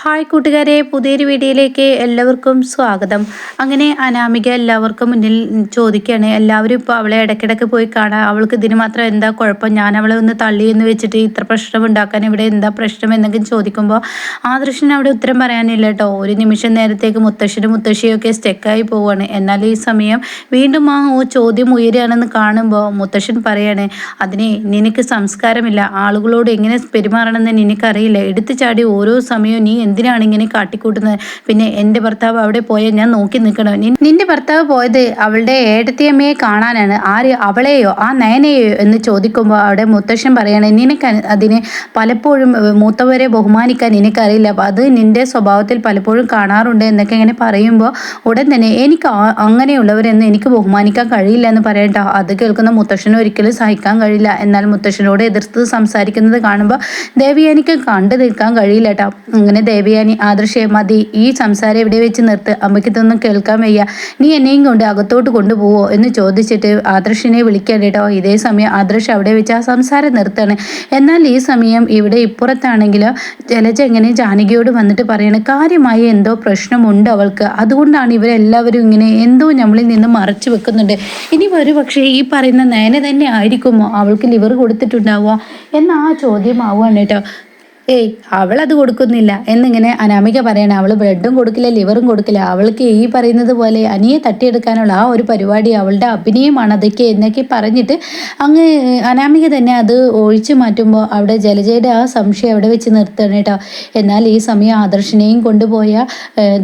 Hi കൂട്ടുകാരെ പുതിയൊരു വീഡിയോയിലേക്ക് എല്ലാവർക്കും സ്വാഗതം. അങ്ങനെ അനാമിക എല്ലാവർക്കും മുന്നിൽ ചോദിക്കുകയാണ് എല്ലാവരും ഇപ്പോൾ അവളെ ഇടയ്ക്കിടയ്ക്ക് പോയി കാണാം? അവൾക്ക് ഇതിന് മാത്രം എന്താ കുഴപ്പം? ഞാൻ അവളെ ഒന്ന് തള്ളി എന്ന് വെച്ചിട്ട് ഇത്ര പ്രശ്നം ഉണ്ടാക്കാൻ ഇവിടെ എന്താ പ്രശ്നം? എന്നൊക്കെ ചോദിക്കുമ്പോൾ ആ ദൃശ്യം അവിടെ ഉത്തരം പറയാനില്ല കേട്ടോ. ഒരു നിമിഷം നേരത്തേക്ക് മുത്തശ്ശനും മുത്തശ്ശിയൊക്കെ സ്റ്റെക്കായി പോവുകയാണ് എന്നാൽ ഈ സമയം വീണ്ടും ആ ചോദ്യം ഉയരുകയാണെന്ന് കാണുമ്പോൾ മുത്തശ്ശൻ പറയാണ് അതിനെ നിനക്ക് സംസ്കാരമില്ല. ആളുകളോട് എങ്ങനെ പെരുമാറണമെന്ന് നിനക്കറിയില്ല. എടുത്തു ചാടി ഓരോ സമയവും നീ എന്തിനാണ് ഇങ്ങനെ കാട്ടിക്കൂട്ടുന്നത്? പിന്നെ എന്റെ ഭർത്താവ് അവിടെ പോയാൽ ഞാൻ നോക്കി നിൽക്കണം. നിന്റെ ഭർത്താവ് പോയത് അവളുടെ ഏടത്തിയമ്മയെ കാണാനാണ്. ആര്? അവളെയോ? ആ നയനയോ എന്ന് ചോദിക്കുമ്പോൾ അവിടെ മുത്തശ്ശൻ പറയാണ് നിനക്ക് അതിന് പലപ്പോഴും മൂത്തവരെ ബഹുമാനിക്കാൻ എനിക്കറിയില്ല. അത് നിന്റെ സ്വഭാവത്തിൽ പലപ്പോഴും കാണാറുണ്ട് എന്നൊക്കെ ഇങ്ങനെ പറയുമ്പോൾ ഉടൻ തന്നെ എനിക്ക് അങ്ങനെയുള്ളവരെന്ന് എനിക്ക് ബഹുമാനിക്കാൻ കഴിയില്ല എന്ന് പറയട്ടോ അത് കേൾക്കുന്ന മുത്തശ്ശനും ഒരിക്കലും സഹിക്കാൻ കഴിയില്ല. എന്നാൽ മുത്തശ്ശനോട് എതിർത്ത് സംസാരിക്കുന്നത് കാണുമ്പോൾ ദേവി എനിക്ക് കണ്ടു നിൽക്കാൻ കഴിയില്ല കേട്ടോ അങ്ങനെ ദേവയാനി ആദർശേ മതി. ഈ സംസാരം ഇവിടെ വെച്ച് നിർത്ത്? അമ്മയ്ക്ക് ഇതൊന്നും കേൾക്കാൻ വയ്യ. നീ എന്നെയും കൊണ്ട് അകത്തോട്ട് കൊണ്ടുപോവോ എന്ന് ചോദിച്ചിട്ട് ആദർശിനെ വിളിക്കാൻ കേട്ടോ. ഇതേ സമയം ആദർശ് അവിടെ വെച്ച് ആ സംസാരം നിർത്താണ് എന്നാൽ ഈ സമയം ഇവിടെ ഇപ്പുറത്താണെങ്കിൽ ജലജ എങ്ങനെ ജാനകിയോട് വന്നിട്ട് പറയണ കാര്യമായി എന്തോ പ്രശ്നമുണ്ട് അവൾക്ക്. അതുകൊണ്ടാണ് ഇവരെല്ലാവരും ഇങ്ങനെ എന്തോ നമ്മളിൽ നിന്ന് മറച്ചു വെക്കുന്നുണ്ട്. ഇനി ഒരു പക്ഷേ ഈ പറയുന്ന നയന തന്നെ ആയിരിക്കുമോ? അവൾക്ക് ലിവർ കൊടുത്തിട്ടുണ്ടാവുക എന്ന ആ ചോദ്യമാവുകയാണ് കേട്ടോ. ഏയ് അവൾ അത് കൊടുക്കുന്നില്ല. എന്നിങ്ങനെ അനാമിക പറയണേ അവൾ ബ്രെഡും കൊടുക്കില്ല ലിവറും കൊടുക്കില്ല. അവൾക്ക് ഈ പറയുന്നത് പോലെ അനിയെ തട്ടിയെടുക്കാനുള്ള ആ ഒരു പരിപാടി അവളുടെ അഭിനയമാണ്. അതൊക്കെ എന്നൊക്കെ പറഞ്ഞിട്ട് അങ്ങ് അനാമിക തന്നെ അത് ഒഴിച്ചു മാറ്റുമ്പോൾ അവിടെ ജലജയുടെ ആ സംശയം അവിടെ വെച്ച് നിർത്തണം കേട്ടോ. എന്നാൽ ഈ സമയം ആദർശിനെയും കൊണ്ടുപോയ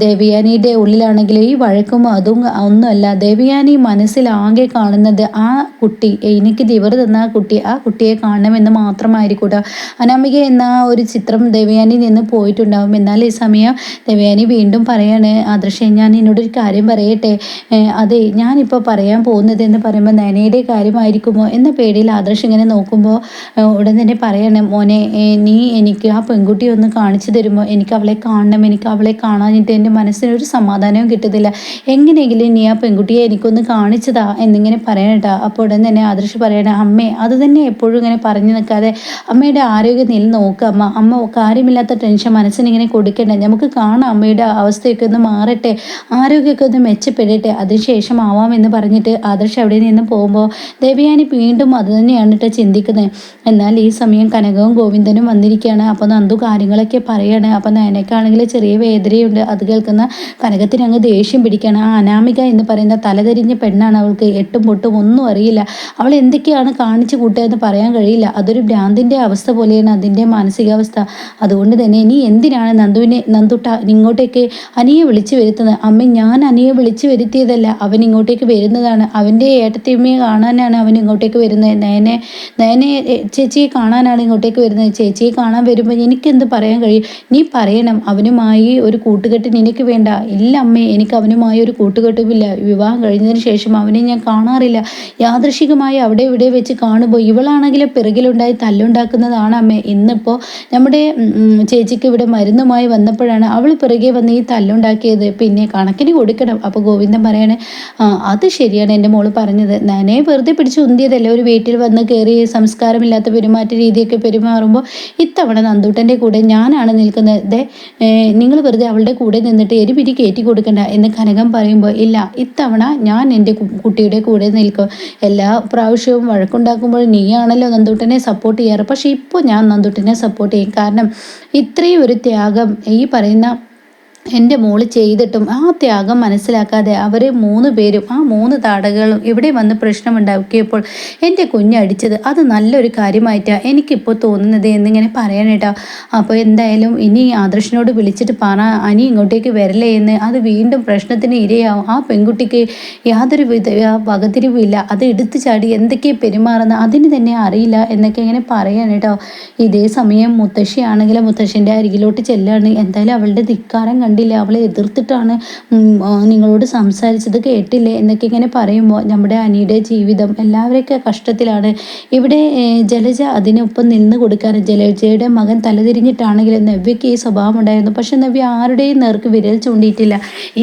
ദേവിയാനിയുടെ ഉള്ളിലാണെങ്കിൽ ഈ വഴക്കും അതും ഒന്നുമല്ല. ദേവിയാനി മനസ്സിലാകെ കാണുന്നത് ആ കുട്ടി എനിക്ക് ലിവർ തന്ന ആ കുട്ടി ആ കുട്ടിയെ കാണണമെന്ന് മാത്രമായിരിക്കൂട്ടോ. അനാമിക എന്ന ഒരു ചിത്രം ദേവയാനി നിന്ന് പോയിട്ടുണ്ടാവും. എന്നാൽ ഈ സമയം ദേവയാനി വീണ്ടും പറയാണ് ആദർശ ഞാൻ എന്നോടൊരു കാര്യം പറയട്ടെ? അതെ ഞാനിപ്പോൾ പറയാൻ പോകുന്നത് എന്ന് പറയുമ്പോൾ നനയുടെ കാര്യമായിരിക്കുമോ എന്ന പേടിയിൽ ആദർശ് ഇങ്ങനെ നോക്കുമ്പോൾ ഉടൻ തന്നെ പറയണം മോനെ നീ എനിക്ക് ആ പെൺകുട്ടിയെ ഒന്ന് കാണിച്ചു തരുമോ? എനിക്ക് അവളെ കാണണം എനിക്ക് അവളെ കാണാനിട്ട് എന്റെ മനസ്സിനൊരു സമാധാനവും കിട്ടത്തില്ല എങ്ങനെയെങ്കിലും നീ ആ പെൺകുട്ടിയെ എനിക്കൊന്ന് കാണിച്ചതാ എന്നിങ്ങനെ പറയണട്ടാ അപ്പോൾ ഉടൻ തന്നെ ആദർശ് പറയണേ അമ്മേ അത് തന്നെ എപ്പോഴും ഇങ്ങനെ പറഞ്ഞു നിൽക്കാതെ അമ്മയുടെ ആരോഗ്യനില നോക്കുക അമ്മ. അമ്മ കാര്യമില്ലാത്ത ടെൻഷൻ മനസ്സിനിങ്ങനെ കൊടുക്കണ്ട? നമുക്ക് കാണാം അമ്മയുടെ അവസ്ഥയൊക്കെ ഒന്ന് മാറട്ടെ ആരോഗ്യമൊക്കെ ഒന്ന് മെച്ചപ്പെടട്ടെ. അതിനുശേഷം എന്ന് പറഞ്ഞിട്ട് ആദർശ് അവിടെ നിന്ന് പോകുമ്പോൾ ദേവയാനി വീണ്ടും അത് തന്നെയാണ് കേട്ടോ ചിന്തിക്കുന്നത് എന്നാൽ ഈ സമയം കനകവും ഗോവിന്ദനും വന്നിരിക്കുകയാണ്. അപ്പോൾ നന്ദു കാര്യങ്ങളൊക്കെ പറയാണ്. അപ്പോൾ നയനക്കാണെങ്കിൽ ചെറിയ വേദനയുണ്ട്. അത് കേൾക്കുന്ന കനകത്തിന് അങ്ങ് ദേഷ്യം പിടിക്കുകയാണ്. ആ അനാമിക എന്ന് പറയുന്ന തലതിരിഞ്ഞ പെണ്ണാണ് അവൾക്ക്. എട്ടും പൊട്ടും ഒന്നും അറിയില്ല. അവൾ എന്തൊക്കെയാണ് കാണിച്ചു കൂട്ടുക എന്ന് പറയാൻ കഴിയില്ല. അതൊരു ഭ്രാന്തിന്റെ അവസ്ഥ പോലെയാണ്. അതിന്റെ മാനസികാവസ്ഥ അവസ്ഥ അതുകൊണ്ട് തന്നെ നീ എന്തിനാണ് നന്ദുവിനെ നന്ദുട്ട ഇങ്ങോട്ടേക്ക് അനിയെ വിളിച്ചു വരുത്തുന്നത്? അമ്മ ഞാൻ അനിയെ വിളിച്ചു വരുത്തിയതല്ല. അവൻ ഇങ്ങോട്ടേക്ക് വരുന്നതാണ്. അവന്റെ ഏട്ടത്തിയമ്മയെ കാണാനാണ് അവൻ ഇങ്ങോട്ടേക്ക് വരുന്നത്. നയനെ നയനെ ചേച്ചിയെ കാണാനാണ് ഇങ്ങോട്ടേക്ക് വരുന്നത്. ചേച്ചിയെ കാണാൻ വരുമ്പോൾ എനിക്കെന്ത് പറയാൻ കഴിയും? നീ പറയണം അവനുമായി ഒരു കൂട്ടുകെട്ട് നിനക്ക് വേണ്ട. ഇല്ല അമ്മേ എനിക്ക് അവനുമായി ഒരു കൂട്ടുകെട്ടുമില്ല. വിവാഹം കഴിഞ്ഞതിന് ശേഷം അവനെ ഞാൻ കാണാറില്ല. യാദൃശികമായി അവിടെ ഇവിടെ വെച്ച് കാണുമ്പോൾ ഇവളാണെങ്കിൽ പിറകിലുണ്ടായി തല്ലുണ്ടാക്കുന്നതാണ് അമ്മേ. ഇന്നിപ്പോൾ നമ്മുടെ ചേച്ചിക്ക് ഇവിടെ മരുന്നുമായി വന്നപ്പോഴാണ് അവൾ പിറകെ വന്ന് ഈ തല്ലുണ്ടാക്കിയത്. പിന്നെ കണക്കിന് കൊടുക്കണം. അപ്പോൾ ഗോവിന്ദൻ പറയാണ് അത് ശരിയാണ് എന്റെ മോൾ പറഞ്ഞത്. ഞാനേ വെറുതെ പിടിച്ച് ഉന്തിയതല്ല. ഒരു വീട്ടിൽ വന്ന് കയറി സംസ്കാരമില്ലാത്ത പെരുമാറ്റ രീതിയൊക്കെ പെരുമാറുമ്പോൾ ഇത്തവണ നന്ദൂട്ടന്റെ കൂടെ ഞാനാണ് നിൽക്കുന്നത്. നിങ്ങൾ വെറുതെ അവളുടെ കൂടെ നിന്നിട്ട് എരിപിരി കയറ്റി കൊടുക്കണ്ട എന്ന് കനകം പറയുമ്പോൾ ഇല്ല ഇത്തവണ ഞാൻ എന്റെ കുട്ടിയുടെ കൂടെ നിൽക്കും. എല്ലാ പ്രാവശ്യവും വഴക്കുണ്ടാക്കുമ്പോൾ നീയാണല്ലോ നന്ദൂട്ടനെ സപ്പോർട്ട് ചെയ്യാറ്. പക്ഷേ ഇപ്പോൾ ഞാൻ നന്ദൂട്ടനെ സപ്പോർട്ട് ചെയ്യും കാരണം ഇത്രയും ഒരു ത്യാഗം ഈ പറയുന്ന എന്റെ മോൾ ചെയ്തിട്ടും ആ ത്യാഗം മനസ്സിലാക്കാതെ അവർ മൂന്ന് പേരും ആ മൂന്ന് താടകളും ഇവിടെ വന്ന് പ്രശ്നമുണ്ടാക്കിയപ്പോൾ എന്റെ കുഞ്ഞടിച്ചത് അത് നല്ലൊരു കാര്യമായിട്ടാണ് എനിക്കിപ്പോൾ തോന്നുന്നത് എന്നിങ്ങനെ പറയാനേട്ടാ. അപ്പോൾ എന്തായാലും ഇനി ആദർശനോട് വിളിച്ചിട്ട് പറ അനി ഇങ്ങോട്ടേക്ക് വരലേ എന്ന്. അത് വീണ്ടും പ്രശ്നത്തിന് ഇരയാവും. ആ പെൺകുട്ടിക്ക് യാതൊരു വിധ വകതിരിവില്ല അത് എടുത്തു ചാടി എന്തൊക്കെ പെരുമാറുന്ന അതിന് തന്നെ അറിയില്ല എന്നൊക്കെ ഇങ്ങനെ പറയാനേട്ടോ. ഇതേ സമയം മുത്തശ്ശിയാണെങ്കിലും മുത്തശ്ശിന്റെ അരികിലോട്ട് ചെല്ലാണ്. എന്തായാലും അവളുടെ ധിക്കാരം കണ്ട് കണ്ടില്ല? അവളെ എതിർത്തിട്ടാണ് നിങ്ങളോട് സംസാരിച്ചത് കേട്ടില്ലേ? എന്നൊക്കെ ഇങ്ങനെ പറയുമ്പോൾ നമ്മുടെ അനിയുടെ ജീവിതം എല്ലാവരെയൊക്കെ കഷ്ടത്തിലാണ്. ഇവിടെ ജലജ അതിനൊപ്പം നിന്ന് കൊടുക്കാൻ ജലജയുടെ മകൻ തലതിരിഞ്ഞിട്ടാണെങ്കിലും നവ്യയ്ക്ക് ഈ സ്വഭാവം ഉണ്ടായിരുന്നു. പക്ഷെ നവ്യ ആരുടെയും നേർക്ക് വിരൽ ചൂണ്ടിയിട്ടില്ല.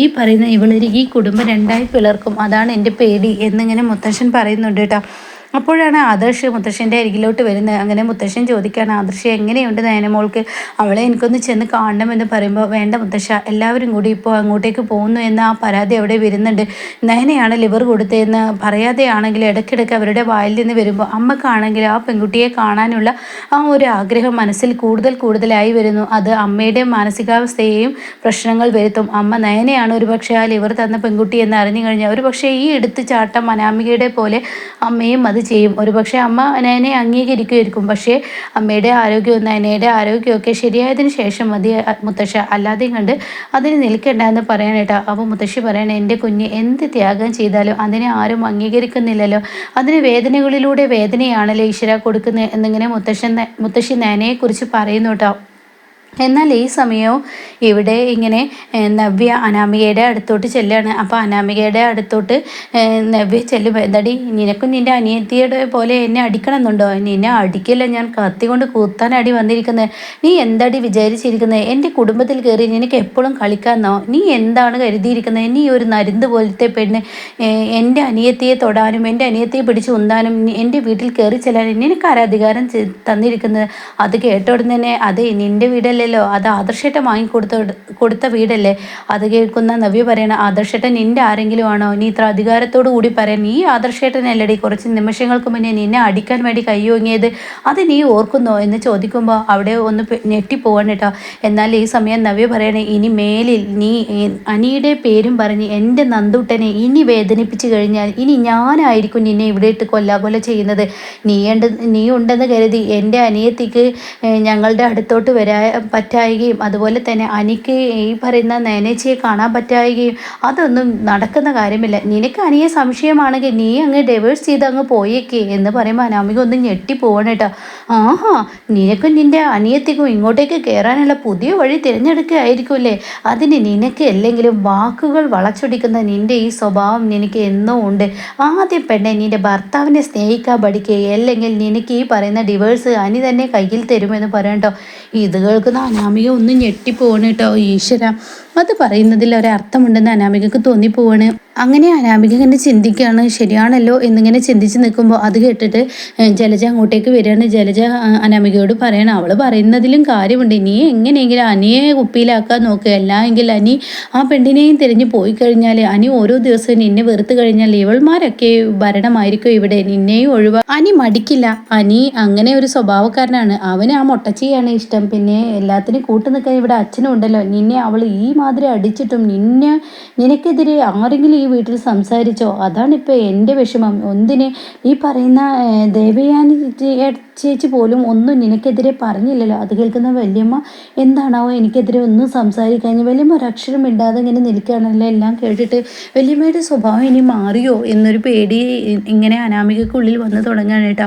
ഈ പറയുന്ന ഇവളൊരു ഈ കുടുംബം രണ്ടായി പിളർക്കും. അതാണ് എന്റെ പേടി എന്നിങ്ങനെ മുത്തശ്ശൻ പറയുന്നുണ്ട് കേട്ടോ. അപ്പോഴാണ് ആദർശ് മുത്തശ്ശന്റെ അരികിലോട്ട് വരുന്നത്. അങ്ങനെ മുത്തശ്ശൻ ചോദിക്കുകയാണ് ആദർശ് എങ്ങനെയുണ്ട് നയനമോൾക്ക് അവളെ എനിക്കൊന്ന് ചെന്ന് കാണണമെന്ന് പറയുമ്പോൾ വേണ്ട മുത്തശ്ശ എല്ലാവരും കൂടി ഇപ്പോൾ അങ്ങോട്ടേക്ക് പോകുന്നു എന്ന ആ പരാതി അവിടെ വരുന്നുണ്ട്. നയനയാണ് ലിവർ കൊടുത്തതെന്ന് പറയാതെയാണെങ്കിൽ ഇടയ്ക്കിടയ്ക്ക് അവരുടെ വായിൽ നിന്ന് വരുമ്പോൾ അമ്മക്കാണെങ്കിൽ ആ പെൺകുട്ടിയെ കാണാനുള്ള ആ ഒരു ആഗ്രഹം മനസ്സിൽ കൂടുതൽ കൂടുതലായി വരുന്നു. അത് അമ്മയുടെ മാനസികാവസ്ഥയെയും പ്രശ്നങ്ങൾ വരുത്തും. അമ്മ നയനയാണ് ഒരു പക്ഷേ ആ ലിവർ തന്ന പെൺകുട്ടി എന്ന് അറിഞ്ഞു കഴിഞ്ഞാൽ ഒരു പക്ഷേ ഈ എടുത്ത് ചാട്ടം അനാമികയുടെ പോലെ അമ്മയും അത് ചെയ്യും. ഒരുപക്ഷെ അമ്മ നയനെ അംഗീകരിക്കുമായിരിക്കും. പക്ഷേ അമ്മയുടെ ആരോഗ്യവും നയനയുടെ ആരോഗ്യമൊക്കെ ശരിയായതിനു ശേഷം മതി മുത്തശ്ശ. അല്ലാതെയും കണ്ട് അതിന് നിൽക്കേണ്ട എന്ന് പറയാനേട്ടാ അപ്പോൾ മുത്തശ്ശി പറയണ എന്റെ കുഞ്ഞ് എന്ത് ത്യാഗം ചെയ്താലും അതിനെ ആരും അംഗീകരിക്കുന്നില്ലല്ലോ. അതിന് വേദനകളിലൂടെ വേദനയാണല്ലോ ഈശ്വര കൊടുക്കുന്നത് എന്നിങ്ങനെ മുത്തശ്ശൻ മുത്തശ്ശി നയനയെക്കുറിച്ച് പറയുന്നു കേട്ടോ. എന്നാൽ ഈ സമയവും ഇവിടെ ഇങ്ങനെ നവ്യ അനാമികയുടെ അടുത്തോട്ട് ചെല്ലുകയാണ് അപ്പോൾ അനാമികയുടെ അടുത്തോട്ട് നവ്യ ചെല്ലുമ്പോൾ എന്താടി നിനക്കും നിന്റെ അനിയത്തിയുടെ പോലെ എന്നെ അടിക്കണമെന്നുണ്ടോ? നിന്നെ അടിക്കില്ല ഞാൻ കത്തി കൊണ്ട് കൂത്താനടി വന്നിരിക്കുന്നത് നീ എന്താടി വിചാരിച്ചിരിക്കുന്നത് എന്റെ കുടുംബത്തിൽ കയറി നിനക്ക് എപ്പോഴും കളിക്കാമെന്നോ നീ എന്താണ് കരുതിയിരിക്കുന്നത് നീ ഒരു നരുന്ത് പോലത്തെ പെണ്ണ്. എന്റെ അനിയത്തിയെ തൊടാനും എന്റെ അനിയത്തിയെ പിടിച്ച് ഉന്താനും എന്റെ വീട്ടിൽ കയറി ചെല്ലാനും നിനക്ക് ആരാധികാരം തന്നിരിക്കുന്നത്? അത് കേട്ടോടുന്നതന്നെ അതെ നിന്റെ വീടല്ലേ അല്ലല്ലോ അത് ആദർശേട്ടൻ വാങ്ങിക്കൊടുത്ത കൊടുത്ത വീടല്ലേ? അത് കേൾക്കുന്ന നവ്യ പറയണ ആദർശേട്ടൻ നിന്റെ ആരെങ്കിലും ആണോ? നീ ഇത്ര അധികാരത്തോടു കൂടി പറയാൻ നീ ആദർശേട്ടനല്ലടി. കുറച്ച് നിമിഷങ്ങൾക്ക് മുന്നേ നിന്നെ അടിക്കാൻ വേണ്ടി കൈയോങ്ങിയത് അത് നീ ഓർക്കുന്നോ? എന്ന് ചോദിക്കുമ്പോൾ അവിടെ ഒന്ന് ഞെട്ടിപ്പോവാണ് കേട്ടോ. എന്നാൽ ഈ സമയം നവ്യ പറയണേ ഇനി മേലിൽ നീ അനിയുടെ പേരും പറഞ്ഞ് എന്റെ നന്ദുട്ടനെ ഇനി വേദനിപ്പിച്ചു കഴിഞ്ഞാൽ ഇനി ഞാനായിരിക്കും നിന്നെ ഇവിടെ ഇട്ട് കൊല്ലാകൊല ചെയ്യുന്നത്. നീ ഉണ്ട് നീ ഉണ്ടെന്ന് കരുതി എന്റെ അനിയത്തിക്ക് ഞങ്ങളുടെ അടുത്തോട്ട് വരാ പറ്റായികയും അതുപോലെ തന്നെ അനിക്ക് ഈ പറയുന്ന നേനേച്ചിയെ കാണാൻ പറ്റായികയും അതൊന്നും നടക്കുന്ന കാര്യമില്ല. നിനക്ക് അനിയെ സംശയമാണെങ്കിൽ നീ അങ്ങ് ഡൈവേഴ്സ് ചെയ്ത് അങ്ങ് പോയേക്കേ എന്ന് പറയുമ്പോൾ അനാമിക ഒന്ന് ഞെട്ടിപ്പോവണം കേട്ടോ. ആഹാ നിനക്കും നിന്റെ അനിയത്തിക്കും ഇങ്ങോട്ടേക്ക് കയറാനുള്ള പുതിയ വഴി തിരഞ്ഞെടുക്കുകയായിരിക്കുമല്ലേ? അതിന് നിനക്ക് അല്ലെങ്കിലും വാക്കുകൾ വളച്ചൊടിക്കുന്ന നിന്റെ ഈ സ്വഭാവം നിനക്ക് എന്നും ഉണ്ട്. ആദ്യം പെണ്ണെ നിന്റെ ഭർത്താവിനെ സ്നേഹിക്കാൻ പഠിക്കുക അല്ലെങ്കിൽ നിനക്ക് ഈ പറയുന്ന ഡിവേഴ്സ് അനി തന്നെ കയ്യിൽ തരുമെന്ന് പറയണ്ടോ ഇത് കേൾക്കുന്ന അനാമിക ഒന്ന് ഞെട്ടിപ്പോണ് കേട്ടോ ഈശ്വര. അത് പറയുന്നതിൽ ഒരർത്ഥമുണ്ടെന്ന് അനാമികക്ക് തോന്നിപ്പോവാണ്. അങ്ങനെ അനാമിക ഇങ്ങനെ ചിന്തിക്കുകയാണ് ശരിയാണല്ലോ എന്നിങ്ങനെ ചിന്തിച്ച് നിൽക്കുമ്പോൾ അത് കേട്ടിട്ട് ജലജ അങ്ങോട്ടേക്ക് വരികയാണ്. ജലജ അനാമികയോട് പറയണം അവൾ പറയുന്നതിലും കാര്യമുണ്ട്. നീ എങ്ങനെയെങ്കിലും അനിയെ കുപ്പിയിലാക്കാൻ നോക്കുക അല്ലെങ്കിൽ അനി ആ പെണ്ണിനെയും തിരിഞ്ഞു പോയി കഴിഞ്ഞാൽ അനി ഓരോ ദിവസവും നിന്നെ വെറുത്ത് കഴിഞ്ഞാൽ ഇവൾമാരൊക്കെ ഭരണമായിരിക്കും ഇവിടെ. നിന്നെയും ഒഴിവാ അനി മടിക്കില്ല. അനി അങ്ങനെ ഒരു സ്വഭാവക്കാരനാണ്. അവന് ആ മുട്ടച്ചിയാണ് ഇഷ്ടം. പിന്നെ എല്ലാത്തിനും കൂട്ടു നിൽക്കാൻ ഇവിടെ അച്ഛനും ഉണ്ടല്ലോ നിന്നെ അവൾ ഈ മാതിരി അടിച്ചിട്ടും നിന്നെ നിനക്കെതിരെ ആരെങ്കിലും ഈ വീട്ടിൽ സംസാരിച്ചോ? അതാണിപ്പോൾ എന്റെ വിഷമം. ഒന്നിന് ഈ പറയുന്ന ദേവയാനി ചേച്ചി പോലും ഒന്നും നിനക്കെതിരെ പറഞ്ഞില്ലല്ലോ. അത് കേൾക്കുന്ന വല്യമ്മ എന്താണാവോ എനിക്കെതിരെ ഒന്നും സംസാരിക്കാൻ വല്യമ്മ ഒരക്ഷരം ഇണ്ടാതെ ഇങ്ങനെ നിൽക്കുകയാണല്ലോ എല്ലാം കേട്ടിട്ട്. വല്യമ്മയുടെ സ്വഭാവം ഇനി മാറിയോ എന്നൊരു പേടി ഇങ്ങനെ അനാമികക്കുള്ളിൽ വന്നു തുടങ്ങാനായിട്ട്